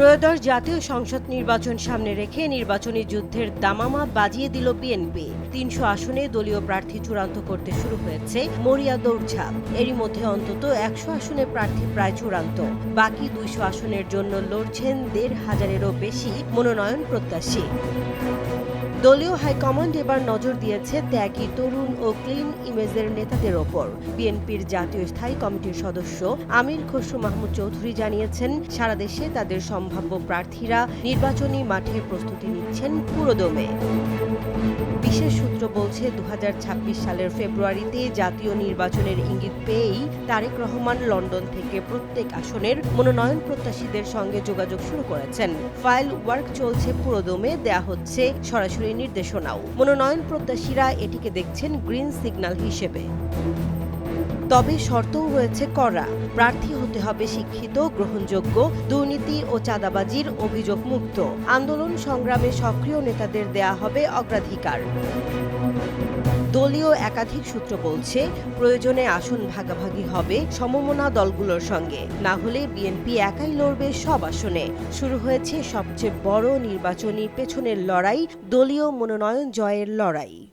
ত্রয়োদশ জাতীয় সংসদ নির্বাচন সামনে রেখে নির্বাচনী যুদ্ধের দামামা বাজিয়ে দিল বিএনপি তিনশো আসনে দলীয় প্রার্থী চূড়ান্ত করতে শুরু হয়েছে মরিয়া দৌড়ঝাঁপ। এরই মধ্যে অন্তত একশো আসনে প্রার্থী প্রায় চূড়ান্ত। বাকি দুইশো আসনের জন্য লড়ছেন দেড় হাজারেরও বেশি মনোনয়ন প্রত্যাশী। দলীয় হাইকমান্ড এবার নজর দিয়েছে ত্যাগী তরুণ ও ক্লিন ইমেজের নেতাদের ওপর। বিএনপির জাতীয় স্থায়ী কমিটির সদস্য আমির খসরু মাহমুদ চৌধুরী জানিয়েছেন, সারা দেশে তাদের সম্ভাব্য প্রার্থীরা নির্বাচনী মাঠে প্রস্তুতি নিচ্ছেন পুরোদমে। বিশেষ সূত্র বলছে দু হাজার ছাব্বিশ সালের ফেব্রুয়ারিতে জাতীয় নির্বাচনের ইঙ্গিত পেয়েই তারেক রহমান লন্ডন থেকে প্রত্যেক আসনের মনোনয়ন প্রত্যাশীদের সঙ্গে যোগাযোগ শুরু করেছেন। ফাইল ওয়ার্ক চলছে পুরোদমে, দেয়া হচ্ছে সরাসরি নির্দেশনাও। মনোনয়ন প্রত্যাশীরা এটিকে দেখছেন গ্রিন সিগন্যাল হিসেবে। তবে শর্তও রয়েছে কড়া। প্রার্থী হতে হবে শিক্ষিত, গ্রহণযোগ্য, দুর্নীতি ও চাঁদাবাজির অভিযোগ মুক্ত আন্দোলন সংগ্রামে সক্রিয় নেতাদের দেয়া হবে অগ্রাধিকার। দলীয় একাধিক সূত্র বলছে, প্রয়োজনে আসন ভাগাভাগি হবে সমমনা দলগুলোর সঙ্গে। না হলে বিএনপি একাই লড়বে সব আসনে। শুরু হয়েছে সবচেয়ে বড় নির্বাচনী পেছনের লড়াই, দলীয় মনোনয়ন জয়ের লড়াই।